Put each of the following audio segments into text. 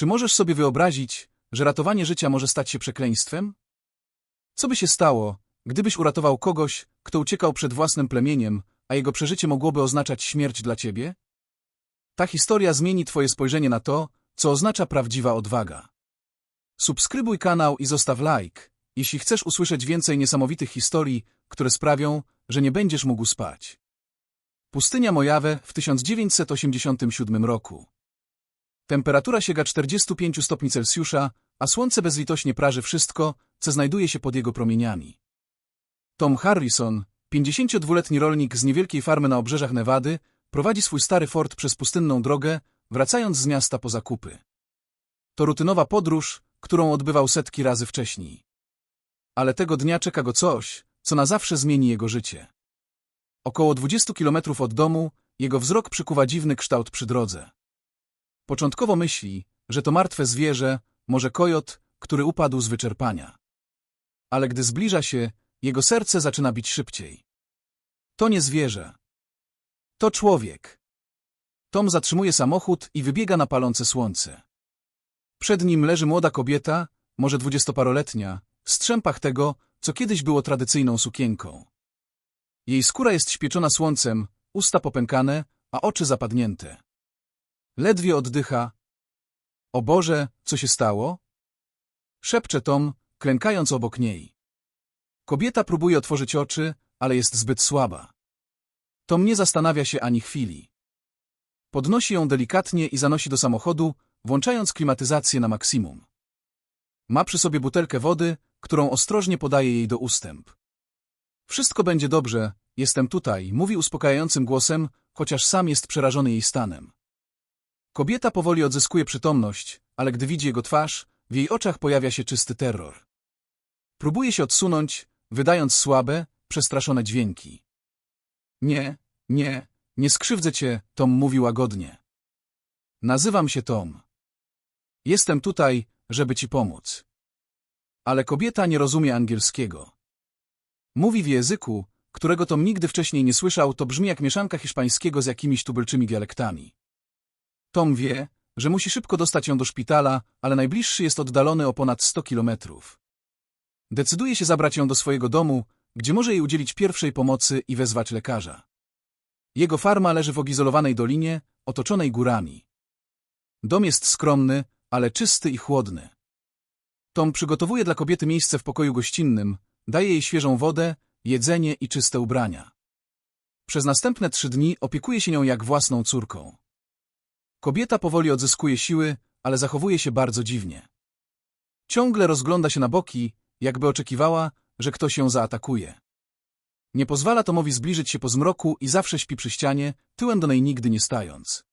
Czy możesz sobie wyobrazić, że ratowanie życia może stać się przekleństwem? Co by się stało, gdybyś uratował kogoś, kto uciekał przed własnym plemieniem, a jego przeżycie mogłoby oznaczać śmierć dla ciebie? Ta historia zmieni twoje spojrzenie na to, co oznacza prawdziwa odwaga. Subskrybuj kanał i zostaw like, jeśli chcesz usłyszeć więcej niesamowitych historii, które sprawią, że nie będziesz mógł spać. Pustynia Mojave w 1987 roku. Temperatura sięga 45 stopni Celsjusza, a słońce bezlitośnie praży wszystko, co znajduje się pod jego promieniami. Tom Harrison, 52-letni rolnik z niewielkiej farmy na obrzeżach Nevady, prowadzi swój stary Ford przez pustynną drogę, wracając z miasta po zakupy. To rutynowa podróż, którą odbywał setki razy wcześniej. Ale tego dnia czeka go coś, co na zawsze zmieni jego życie. Około 20 kilometrów od domu jego wzrok przykuwa dziwny kształt przy drodze. Początkowo myśli, że to martwe zwierzę, może kojot, który upadł z wyczerpania. Ale gdy zbliża się, jego serce zaczyna bić szybciej. To nie zwierzę. To człowiek. Tom zatrzymuje samochód i wybiega na palące słońce. Przed nim leży młoda kobieta, może dwudziestoparoletnia, w strzępach tego, co kiedyś było tradycyjną sukienką. Jej skóra jest śpieczona słońcem, usta popękane, a oczy zapadnięte. Ledwie oddycha. O Boże, co się stało? Szepcze Tom, klękając obok niej. Kobieta próbuje otworzyć oczy, ale jest zbyt słaba. Tom nie zastanawia się ani chwili. Podnosi ją delikatnie i zanosi do samochodu, włączając klimatyzację na maksimum. Ma przy sobie butelkę wody, którą ostrożnie podaje jej do ustęp. Wszystko będzie dobrze, jestem tutaj, mówi uspokajającym głosem, chociaż sam jest przerażony jej stanem. Kobieta powoli odzyskuje przytomność, ale gdy widzi jego twarz, w jej oczach pojawia się czysty terror. Próbuje się odsunąć, wydając słabe, przestraszone dźwięki. Nie, nie, nie skrzywdzę cię, Tom mówi łagodnie. Nazywam się Tom. Jestem tutaj, żeby ci pomóc. Ale kobieta nie rozumie angielskiego. Mówi w języku, którego Tom nigdy wcześniej nie słyszał, to brzmi jak mieszanka hiszpańskiego z jakimiś tubylczymi dialektami. Tom wie, że musi szybko dostać ją do szpitala, ale najbliższy jest oddalony o ponad 100 kilometrów. Decyduje się zabrać ją do swojego domu, gdzie może jej udzielić pierwszej pomocy i wezwać lekarza. Jego farma leży w ogizolowanej dolinie, otoczonej górami. Dom jest skromny, ale czysty i chłodny. Tom przygotowuje dla kobiety miejsce w pokoju gościnnym, daje jej świeżą wodę, jedzenie i czyste ubrania. Przez następne trzy dni opiekuje się nią jak własną córką. Kobieta powoli odzyskuje siły, ale zachowuje się bardzo dziwnie. Ciągle rozgląda się na boki, jakby oczekiwała, że ktoś ją zaatakuje. Nie pozwala Tomowi zbliżyć się po zmroku i zawsze śpi przy ścianie, tyłem do niej nigdy nie stając.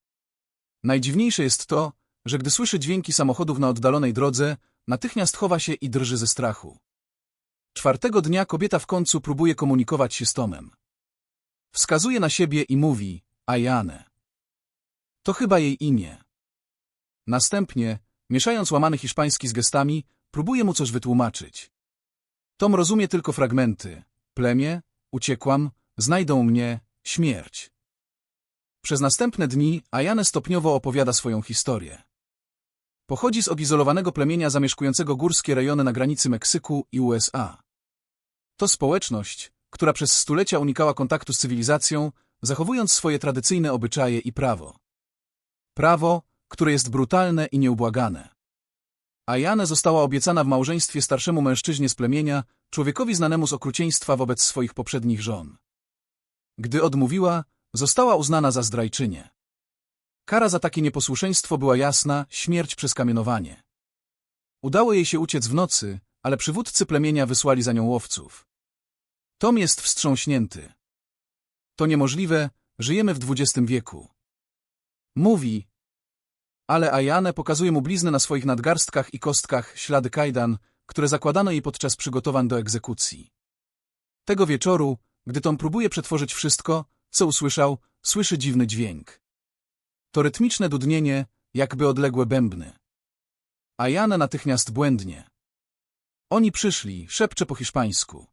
Najdziwniejsze jest to, że gdy słyszy dźwięki samochodów na oddalonej drodze, natychmiast chowa się i drży ze strachu. Czwartego dnia kobieta w końcu próbuje komunikować się z Tomem. Wskazuje na siebie i mówi, Ajane. To chyba jej imię. Następnie, mieszając łamany hiszpański z gestami, próbuje mu coś wytłumaczyć. Tom rozumie tylko fragmenty. Plemię, uciekłam, znajdą mnie, śmierć. Przez następne dni Ajane stopniowo opowiada swoją historię. Pochodzi z odizolowanego plemienia zamieszkującego górskie rejony na granicy Meksyku i USA. To społeczność, która przez stulecia unikała kontaktu z cywilizacją, zachowując swoje tradycyjne obyczaje i prawo. Prawo, które jest brutalne i nieubłagane. Ajane została obiecana w małżeństwie starszemu mężczyźnie z plemienia, człowiekowi znanemu z okrucieństwa wobec swoich poprzednich żon. Gdy odmówiła, została uznana za zdrajczynię. Kara za takie nieposłuszeństwo była jasna, śmierć przez kamienowanie. Udało jej się uciec w nocy, ale przywódcy plemienia wysłali za nią łowców. Tom jest wstrząśnięty. To niemożliwe, żyjemy w XX wieku. Mówi, ale Ajane pokazuje mu blizny na swoich nadgarstkach i kostkach, ślady kajdan, które zakładano jej podczas przygotowań do egzekucji. Tego wieczoru, gdy Tom próbuje przetworzyć wszystko, co usłyszał, słyszy dziwny dźwięk. To rytmiczne dudnienie, jakby odległe bębny. Ajane natychmiast błędnie. Oni przyszli, szepcze po hiszpańsku.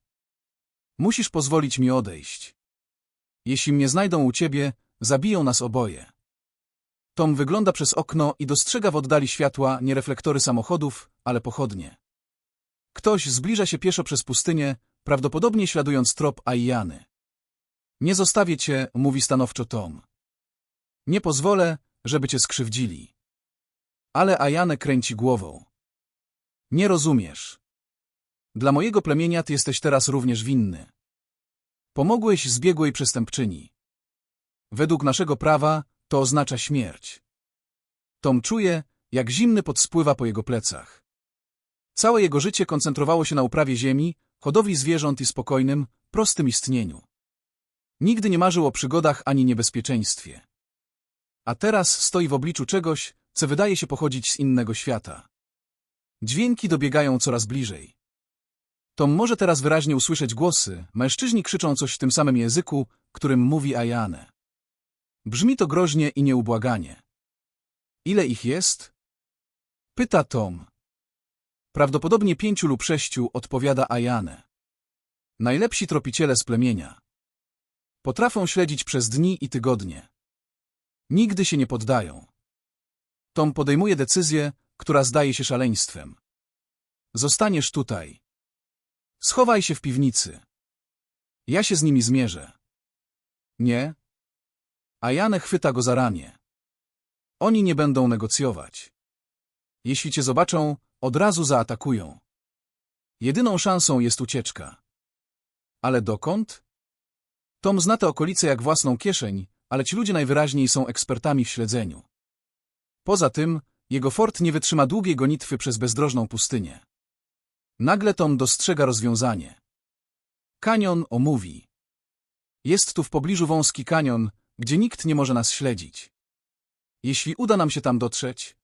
Musisz pozwolić mi odejść. Jeśli mnie znajdą u ciebie, zabiją nas oboje. Tom wygląda przez okno i dostrzega w oddali światła nie reflektory samochodów, ale pochodnie. Ktoś zbliża się pieszo przez pustynię, prawdopodobnie śladując trop Aijany. Nie zostawię cię, mówi stanowczo Tom. Nie pozwolę, żeby cię skrzywdzili. Ale Ajanę kręci głową. Nie rozumiesz. Dla mojego plemienia ty jesteś teraz również winny. Pomogłeś zbiegłej przestępczyni. Według naszego prawa to oznacza śmierć. Tom czuje, jak zimny pot spływa po jego plecach. Całe jego życie koncentrowało się na uprawie ziemi, hodowli zwierząt i spokojnym, prostym istnieniu. Nigdy nie marzył o przygodach ani niebezpieczeństwie. A teraz stoi w obliczu czegoś, co wydaje się pochodzić z innego świata. Dźwięki dobiegają coraz bliżej. Tom może teraz wyraźnie usłyszeć głosy, mężczyźni krzyczą coś w tym samym języku, którym mówi Ajane. Brzmi to groźnie i nieubłaganie. Ile ich jest? Pyta Tom. Prawdopodobnie pięciu lub sześciu, odpowiada Ajane. Najlepsi tropiciele z plemienia. Potrafią śledzić przez dni i tygodnie. Nigdy się nie poddają. Tom podejmuje decyzję, która zdaje się szaleństwem. Zostaniesz tutaj. Schowaj się w piwnicy. Ja się z nimi zmierzę. Nie? A Janę chwyta go za ramię. Oni nie będą negocjować. Jeśli cię zobaczą, od razu zaatakują. Jedyną szansą jest ucieczka. Ale dokąd? Tom zna te okolice jak własną kieszeń, ale ci ludzie najwyraźniej są ekspertami w śledzeniu. Poza tym, jego fort nie wytrzyma długiej gonitwy przez bezdrożną pustynię. Nagle Tom dostrzega rozwiązanie. Kanion omówi. Jest tu w pobliżu wąski kanion, gdzie nikt nie może nas śledzić. Jeśli uda nam się tam dotrzeć...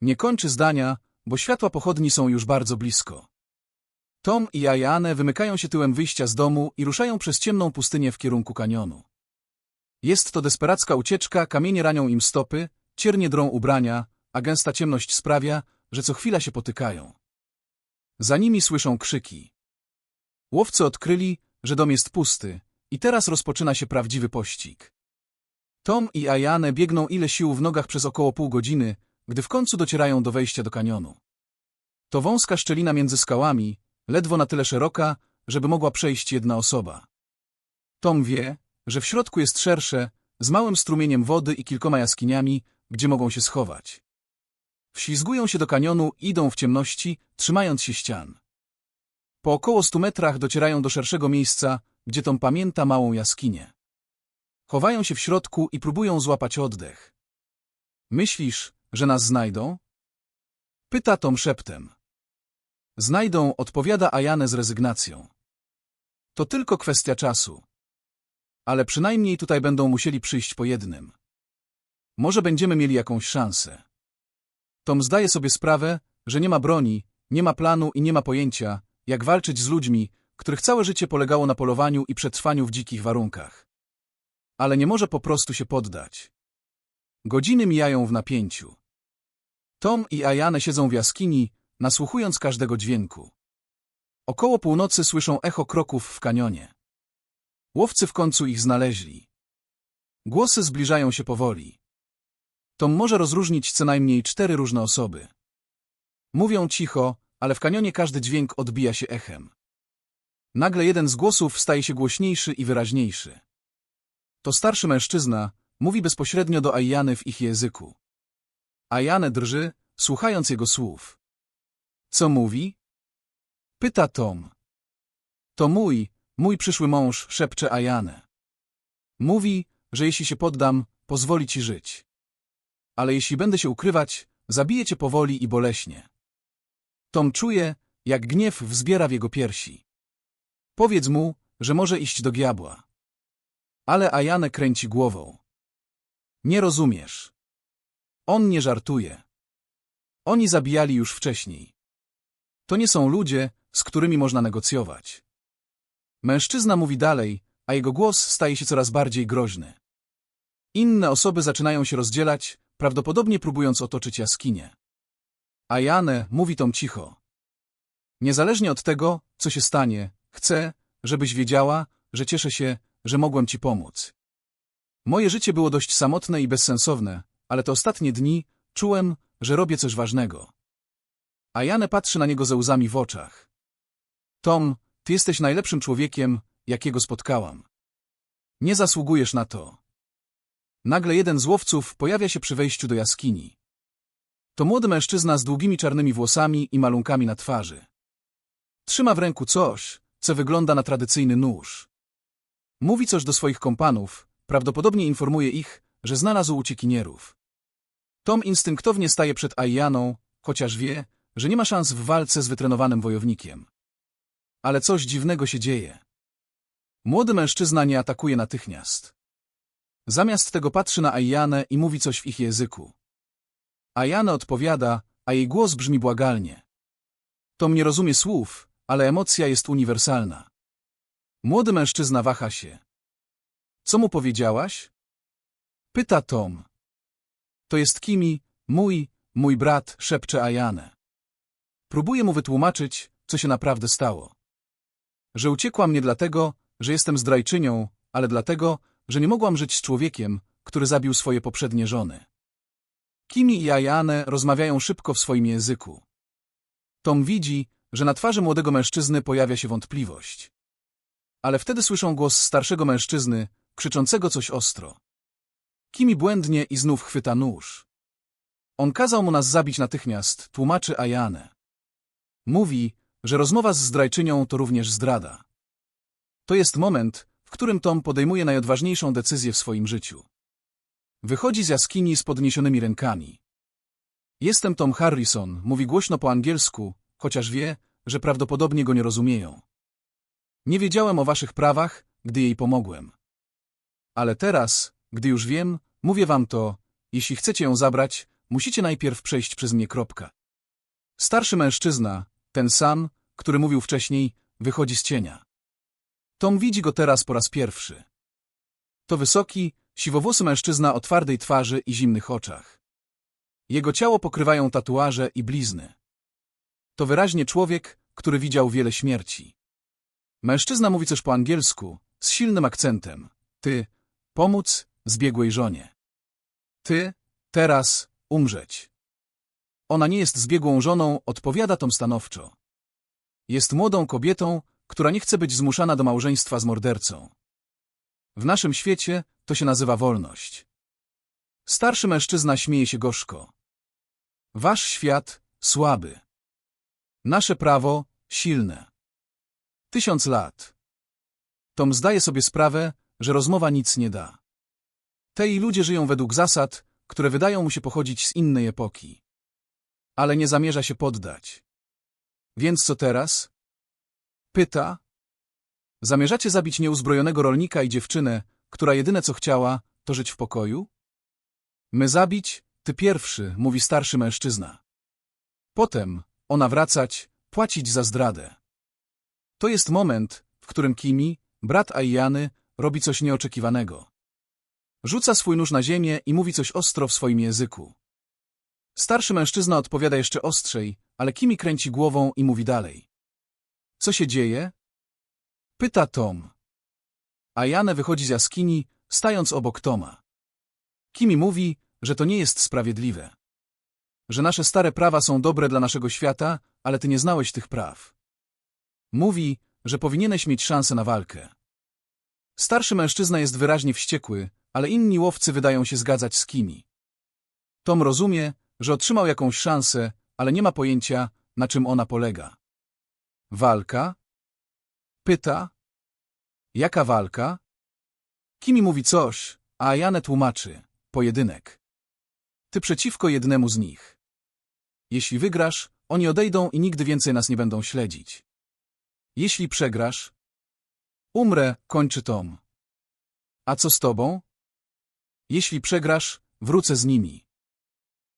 Nie kończy zdania, bo światła pochodni są już bardzo blisko. Tom i Ajane wymykają się tyłem wyjścia z domu i ruszają przez ciemną pustynię w kierunku kanionu. Jest to desperacka ucieczka, kamienie ranią im stopy, ciernie drą ubrania, a gęsta ciemność sprawia, że co chwila się potykają. Za nimi słyszą krzyki. Łowcy odkryli, że dom jest pusty i teraz rozpoczyna się prawdziwy pościg. Tom i Ajane biegną ile sił w nogach przez około pół godziny, gdy w końcu docierają do wejścia do kanionu. To wąska szczelina między skałami, ledwo na tyle szeroka, żeby mogła przejść jedna osoba. Tom wie, że w środku jest szersze, z małym strumieniem wody i kilkoma jaskiniami, gdzie mogą się schować. Wślizgują się do kanionu, idą w ciemności, trzymając się ścian. Po około stu metrach docierają do szerszego miejsca, gdzie Tom pamięta małą jaskinię. Chowają się w środku i próbują złapać oddech. Myślisz, że nas znajdą? Pyta Tom szeptem. Znajdą, odpowiada Ajane z rezygnacją. To tylko kwestia czasu. Ale przynajmniej tutaj będą musieli przyjść po jednym. Może będziemy mieli jakąś szansę. Tom zdaje sobie sprawę, że nie ma broni, nie ma planu i nie ma pojęcia, jak walczyć z ludźmi, których całe życie polegało na polowaniu i przetrwaniu w dzikich warunkach. Ale nie może po prostu się poddać. Godziny mijają w napięciu. Tom i Ajane siedzą w jaskini, nasłuchując każdego dźwięku. Około północy słyszą echo kroków w kanionie. Łowcy w końcu ich znaleźli. Głosy zbliżają się powoli. Tom może rozróżnić co najmniej cztery różne osoby. Mówią cicho, ale w kanionie każdy dźwięk odbija się echem. Nagle jeden z głosów staje się głośniejszy i wyraźniejszy. To starszy mężczyzna, mówi bezpośrednio do Ajany w ich języku. Ajane drży, słuchając jego słów. Co mówi? Pyta Tom. To mój, mój przyszły mąż, szepcze Ajanę. Mówi, że jeśli się poddam, pozwoli ci żyć. Ale jeśli będę się ukrywać, zabiję cię powoli i boleśnie. Tom czuje, jak gniew wzbiera w jego piersi. Powiedz mu, że może iść do diabła. Ale Ajanę kręci głową. Nie rozumiesz. On nie żartuje. Oni zabijali już wcześniej. To nie są ludzie, z którymi można negocjować. Mężczyzna mówi dalej, a jego głos staje się coraz bardziej groźny. Inne osoby zaczynają się rozdzielać, prawdopodobnie próbując otoczyć jaskinię. A Janę mówi Tom cicho. Niezależnie od tego, co się stanie, chcę, żebyś wiedziała, że cieszę się, że mogłem ci pomóc. Moje życie było dość samotne i bezsensowne, ale te ostatnie dni czułem, że robię coś ważnego. A Janę patrzy na niego ze łzami w oczach. Tom, ty jesteś najlepszym człowiekiem, jakiego spotkałam. Nie zasługujesz na to. Nagle jeden z łowców pojawia się przy wejściu do jaskini. To młody mężczyzna z długimi czarnymi włosami i malunkami na twarzy. Trzyma w ręku coś, co wygląda na tradycyjny nóż. Mówi coś do swoich kompanów, prawdopodobnie informuje ich, że znalazł uciekinierów. Tom instynktownie staje przed Aijaną, chociaż wie, że nie ma szans w walce z wytrenowanym wojownikiem. Ale coś dziwnego się dzieje. Młody mężczyzna nie atakuje natychmiast. Zamiast tego patrzy na Ajanę i mówi coś w ich języku. Ajana odpowiada, a jej głos brzmi błagalnie. Tom nie rozumie słów, ale emocja jest uniwersalna. Młody mężczyzna waha się. Co mu powiedziałaś? Pyta Tom. To jest Kimi, mój, mój brat, szepcze Ajanę. Próbuje mu wytłumaczyć, co się naprawdę stało. Że uciekłam nie dlatego, że jestem zdrajczynią, ale dlatego, że nie mogłam żyć z człowiekiem, który zabił swoje poprzednie żony. Kimi i Ajane rozmawiają szybko w swoim języku. Tom widzi, że na twarzy młodego mężczyzny pojawia się wątpliwość. Ale wtedy słyszą głos starszego mężczyzny, krzyczącego coś ostro. Kimi błędnie i znów chwyta nóż. On kazał mu nas zabić natychmiast, tłumaczy Ajane. Mówi, że rozmowa z zdrajczynią to również zdrada. To jest moment, w którym Tom podejmuje najodważniejszą decyzję w swoim życiu. Wychodzi z jaskini z podniesionymi rękami. Jestem Tom Harrison, mówi głośno po angielsku, chociaż wie, że prawdopodobnie go nie rozumieją. Nie wiedziałem o waszych prawach, gdy jej pomogłem. Ale teraz, gdy już wiem, mówię wam to, jeśli chcecie ją zabrać, musicie najpierw przejść przez mnie kropka. Starszy mężczyzna, ten sam, który mówił wcześniej, wychodzi z cienia. Tom widzi go teraz po raz pierwszy. To wysoki, siwowłosy mężczyzna o twardej twarzy i zimnych oczach. Jego ciało pokrywają tatuaże i blizny. To wyraźnie człowiek, który widział wiele śmierci. Mężczyzna mówi coś po angielsku, z silnym akcentem. Ty, pomóc zbiegłej żonie. Ty, teraz, umrzeć. Ona nie jest zbiegłą żoną, odpowiada Tom stanowczo. Jest młodą kobietą, która nie chce być zmuszana do małżeństwa z mordercą. W naszym świecie to się nazywa wolność. Starszy mężczyzna śmieje się gorzko. Wasz świat słaby. Nasze prawo silne. Tysiąc lat. Tom zdaje sobie sprawę, że rozmowa nic nie da. Tej ludzie żyją według zasad, które wydają mu się pochodzić z innej epoki. Ale nie zamierza się poddać. Więc co teraz? Pyta. Zamierzacie zabić nieuzbrojonego rolnika i dziewczynę, która jedyne co chciała, to żyć w pokoju? My zabić, ty pierwszy, mówi starszy mężczyzna. Potem, ona wracać, płacić za zdradę. To jest moment, w którym Kimi, brat Aijany, robi coś nieoczekiwanego. Rzuca swój nóż na ziemię i mówi coś ostro w swoim języku. Starszy mężczyzna odpowiada jeszcze ostrzej, ale Kimi kręci głową i mówi dalej. Co się dzieje? Pyta Tom. A Janę wychodzi z jaskini, stając obok Toma. Kimi mówi, że to nie jest sprawiedliwe. Że nasze stare prawa są dobre dla naszego świata, ale ty nie znałeś tych praw. Mówi, że powinieneś mieć szansę na walkę. Starszy mężczyzna jest wyraźnie wściekły, ale inni łowcy wydają się zgadzać z Kimi. Tom rozumie, że otrzymał jakąś szansę, ale nie ma pojęcia, na czym ona polega. Walka? Pyta. Jaka walka? Kimi mówi coś, a Jane tłumaczy. Pojedynek. Ty przeciwko jednemu z nich. Jeśli wygrasz, oni odejdą i nigdy więcej nas nie będą śledzić. Jeśli przegrasz, umrę, kończy Tom. A co z tobą? Jeśli przegrasz, wrócę z nimi.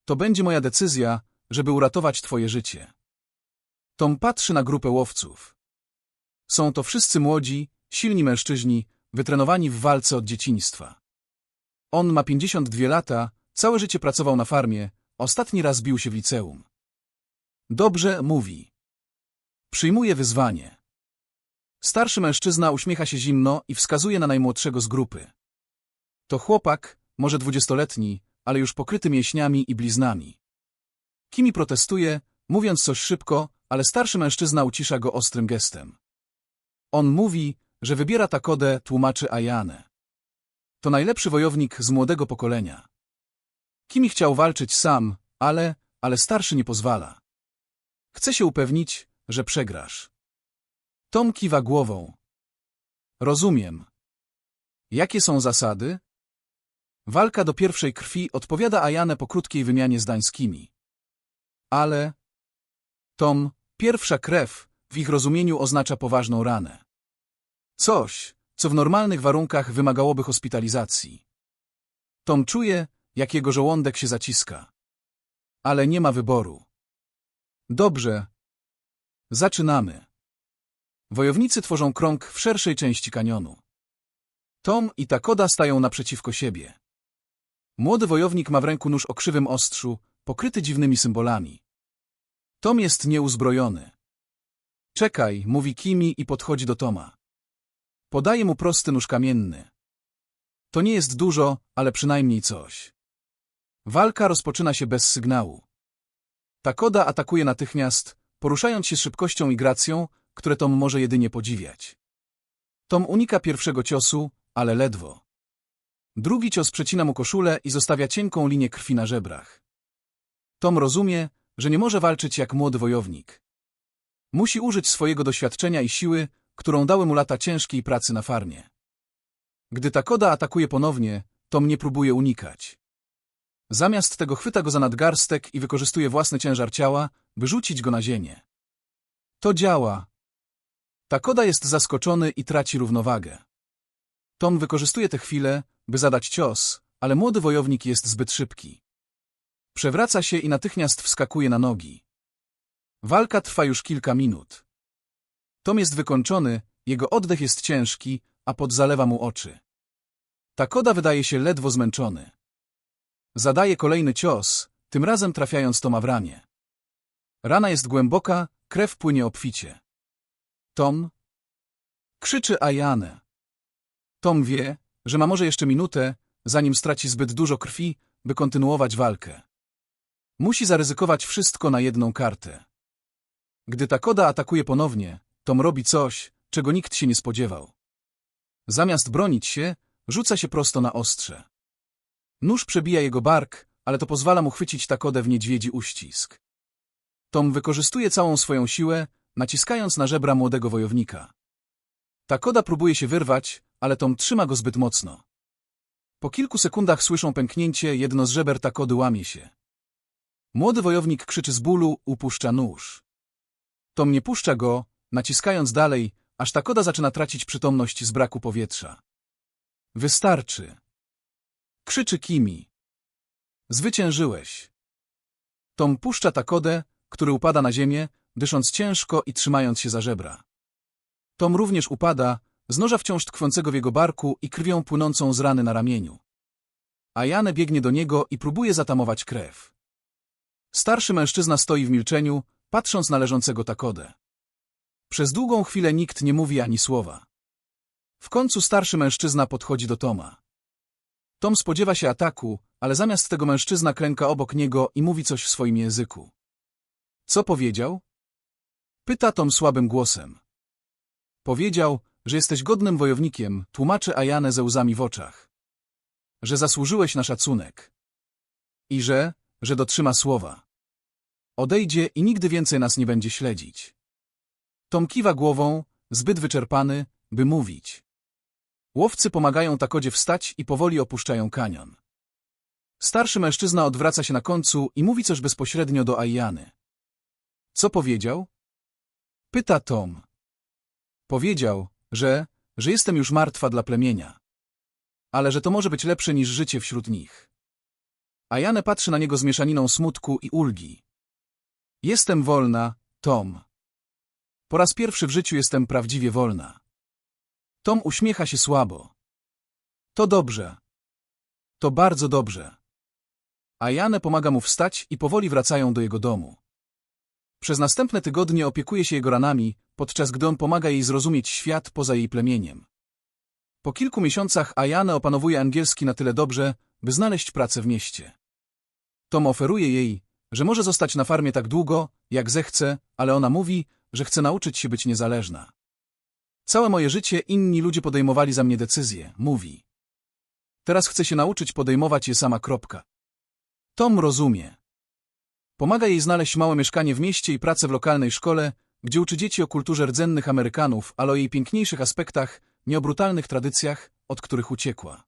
To będzie moja decyzja, żeby uratować twoje życie. Tom patrzy na grupę łowców. Są to wszyscy młodzi, silni mężczyźni, wytrenowani w walce od dzieciństwa. On ma 52 lata, całe życie pracował na farmie, ostatni raz bił się w liceum. Dobrze, mówi. Przyjmuje wyzwanie. Starszy mężczyzna uśmiecha się zimno i wskazuje na najmłodszego z grupy. To chłopak, może dwudziestoletni, ale już pokryty mięśniami i bliznami. Kimi protestuje, mówiąc coś szybko, ale starszy mężczyzna ucisza go ostrym gestem. On mówi, że wybiera Takodę, tłumaczy Ayane. To najlepszy wojownik z młodego pokolenia. Kimi chciał walczyć sam, ale, ale starszy nie pozwala. Chce się upewnić, że przegrasz. Tom kiwa głową. Rozumiem. Jakie są zasady? Walka do pierwszej krwi odpowiada Ayane po krótkiej wymianie zdań z. Ale... Tom, pierwsza krew, w ich rozumieniu oznacza poważną ranę. Coś, co w normalnych warunkach wymagałoby hospitalizacji. Tom czuje, jak jego żołądek się zaciska. Ale nie ma wyboru. Dobrze. Zaczynamy. Wojownicy tworzą krąg w szerszej części kanionu. Tom i Takoda stają naprzeciwko siebie. Młody wojownik ma w ręku nóż o krzywym ostrzu, pokryty dziwnymi symbolami. Tom jest nieuzbrojony. Czekaj, mówi Kimi i podchodzi do Toma. Podaje mu prosty nóż kamienny. To nie jest dużo, ale przynajmniej coś. Walka rozpoczyna się bez sygnału. Takoda atakuje natychmiast, poruszając się szybkością i gracją, które Tom może jedynie podziwiać. Tom unika pierwszego ciosu, ale ledwo. Drugi cios przecina mu koszulę i zostawia cienką linię krwi na żebrach. Tom rozumie, że nie może walczyć jak młody wojownik. Musi użyć swojego doświadczenia i siły, którą dały mu lata ciężkiej pracy na farmie. Gdy Takoda atakuje ponownie, Tom nie próbuje unikać. Zamiast tego chwyta go za nadgarstek i wykorzystuje własny ciężar ciała, by rzucić go na ziemię. To działa. Takoda jest zaskoczony i traci równowagę. Tom wykorzystuje tę chwilę, by zadać cios, ale młody wojownik jest zbyt szybki. Przewraca się i natychmiast wskakuje na nogi. Walka trwa już kilka minut. Tom jest wykończony, jego oddech jest ciężki, a pot zalewa mu oczy. Takoda wydaje się ledwo zmęczony. Zadaje kolejny cios, tym razem trafiając Toma w ramię. Rana jest głęboka, krew płynie obficie. Tom? Krzyczy Ayane. Tom wie, że ma może jeszcze minutę, zanim straci zbyt dużo krwi, by kontynuować walkę. Musi zaryzykować wszystko na jedną kartę. Gdy Takoda atakuje ponownie, Tom robi coś, czego nikt się nie spodziewał. Zamiast bronić się, rzuca się prosto na ostrze. Nóż przebija jego bark, ale to pozwala mu chwycić Takodę w niedźwiedzi uścisk. Tom wykorzystuje całą swoją siłę, naciskając na żebra młodego wojownika. Takoda próbuje się wyrwać, ale Tom trzyma go zbyt mocno. Po kilku sekundach słyszą pęknięcie, jedno z żeber Takody łamie się. Młody wojownik krzyczy z bólu, upuszcza nóż. Tom nie puszcza go, naciskając dalej, aż Takoda zaczyna tracić przytomność z braku powietrza. Wystarczy. Krzyczy Kimi. Zwyciężyłeś. Tom puszcza Takodę, który upada na ziemię, dysząc ciężko i trzymając się za żebra. Tom również upada, z noża wciąż tkwiącego w jego barku i krwią płynącą z rany na ramieniu. Ajane biegnie do niego i próbuje zatamować krew. Starszy mężczyzna stoi w milczeniu, patrząc na leżącego Takodę. Przez długą chwilę nikt nie mówi ani słowa. W końcu starszy mężczyzna podchodzi do Toma. Tom spodziewa się ataku, ale zamiast tego mężczyzna klęka obok niego i mówi coś w swoim języku. Co powiedział? Pyta Tom słabym głosem. Powiedział, że jesteś godnym wojownikiem, tłumaczy Ajane ze łzami w oczach. Że zasłużyłeś na szacunek. I że, że dotrzyma słowa. Odejdzie i nigdy więcej nas nie będzie śledzić. Tom kiwa głową, zbyt wyczerpany, by mówić. Łowcy pomagają Takodzie wstać i powoli opuszczają kanion. Starszy mężczyzna odwraca się na końcu i mówi coś bezpośrednio do Ajany. Co powiedział? Pyta Tom. Powiedział, że, że jestem już martwa dla plemienia. Ale że to może być lepsze niż życie wśród nich. Ajane patrzy na niego z mieszaniną smutku i ulgi. Jestem wolna, Tom. Po raz pierwszy w życiu jestem prawdziwie wolna. Tom uśmiecha się słabo. To dobrze. To bardzo dobrze. Ajane pomaga mu wstać i powoli wracają do jego domu. Przez następne tygodnie opiekuje się jego ranami, podczas gdy on pomaga jej zrozumieć świat poza jej plemieniem. Po kilku miesiącach Ayane opanowuje angielski na tyle dobrze, by znaleźć pracę w mieście. Tom oferuje jej, że może zostać na farmie tak długo, jak zechce, ale ona mówi, że chce nauczyć się być niezależna. Całe moje życie inni ludzie podejmowali za mnie decyzje, mówi. Teraz chcę się nauczyć podejmować je sama kropka. Tom rozumie. Pomaga jej znaleźć małe mieszkanie w mieście i pracę w lokalnej szkole, gdzie uczy dzieci o kulturze rdzennych Amerykanów, ale o jej piękniejszych aspektach, nie o brutalnych tradycjach, od których uciekła.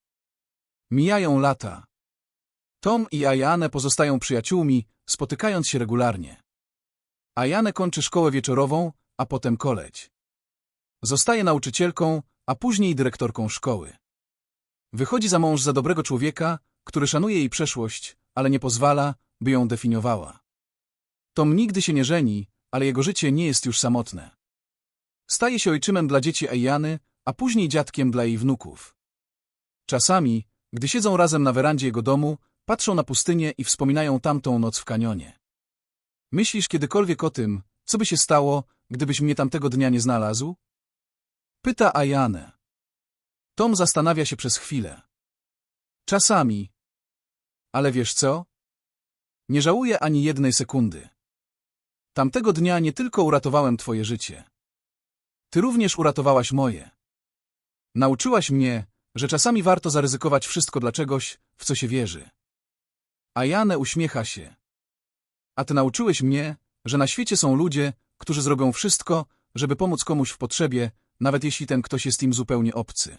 Mijają lata. Tom i Ayane pozostają przyjaciółmi, spotykając się regularnie. Ayane kończy szkołę wieczorową, a potem koleć. Zostaje nauczycielką, a później dyrektorką szkoły. Wychodzi za mąż za dobrego człowieka, który szanuje jej przeszłość, ale nie pozwala, by ją definiowała. Tom nigdy się nie żeni, ale jego życie nie jest już samotne. Staje się ojczymem dla dzieci Ejany, a później dziadkiem dla jej wnuków. Czasami, gdy siedzą razem na werandzie jego domu, patrzą na pustynię i wspominają tamtą noc w kanionie. Myślisz kiedykolwiek o tym, co by się stało, gdybyś mnie tamtego dnia nie znalazł? Pyta Ajanę. Tom zastanawia się przez chwilę. Czasami. Ale wiesz co? Nie żałuję ani jednej sekundy. Tamtego dnia nie tylko uratowałem twoje życie. Ty również uratowałaś moje. Nauczyłaś mnie, że czasami warto zaryzykować wszystko dla czegoś, w co się wierzy. A Janę uśmiecha się. A ty nauczyłeś mnie, że na świecie są ludzie, którzy zrobią wszystko, żeby pomóc komuś w potrzebie, nawet jeśli ten ktoś jest im zupełnie obcy.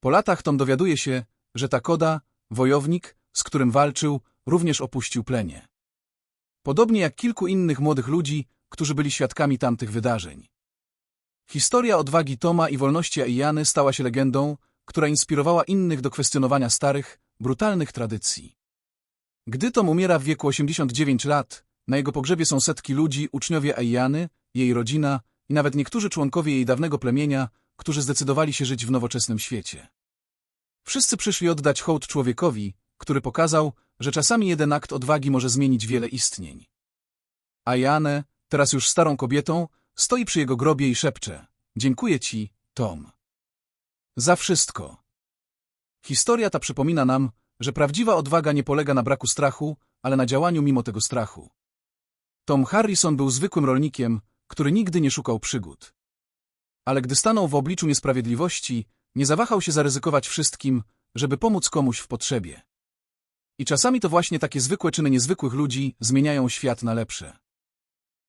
Po latach Tom dowiaduje się, że Takoda, wojownik, z którym walczył, również opuścił plemię. Podobnie jak kilku innych młodych ludzi, którzy byli świadkami tamtych wydarzeń. Historia odwagi Toma i wolności Aijany stała się legendą, która inspirowała innych do kwestionowania starych, brutalnych tradycji. Gdy Tom umiera w wieku 89 lat, na jego pogrzebie są setki ludzi, uczniowie Aijany, jej rodzina i nawet niektórzy członkowie jej dawnego plemienia, którzy zdecydowali się żyć w nowoczesnym świecie. Wszyscy przyszli oddać hołd człowiekowi, który pokazał, że czasami jeden akt odwagi może zmienić wiele istnień. A Janę, teraz już starą kobietą, stoi przy jego grobie i szepcze — Dziękuję ci, Tom. Za wszystko. Historia ta przypomina nam, że prawdziwa odwaga nie polega na braku strachu, ale na działaniu mimo tego strachu. Tom Harrison był zwykłym rolnikiem, który nigdy nie szukał przygód. Ale gdy stanął w obliczu niesprawiedliwości, nie zawahał się zaryzykować wszystkim, żeby pomóc komuś w potrzebie. I czasami to właśnie takie zwykłe czyny niezwykłych ludzi zmieniają świat na lepsze.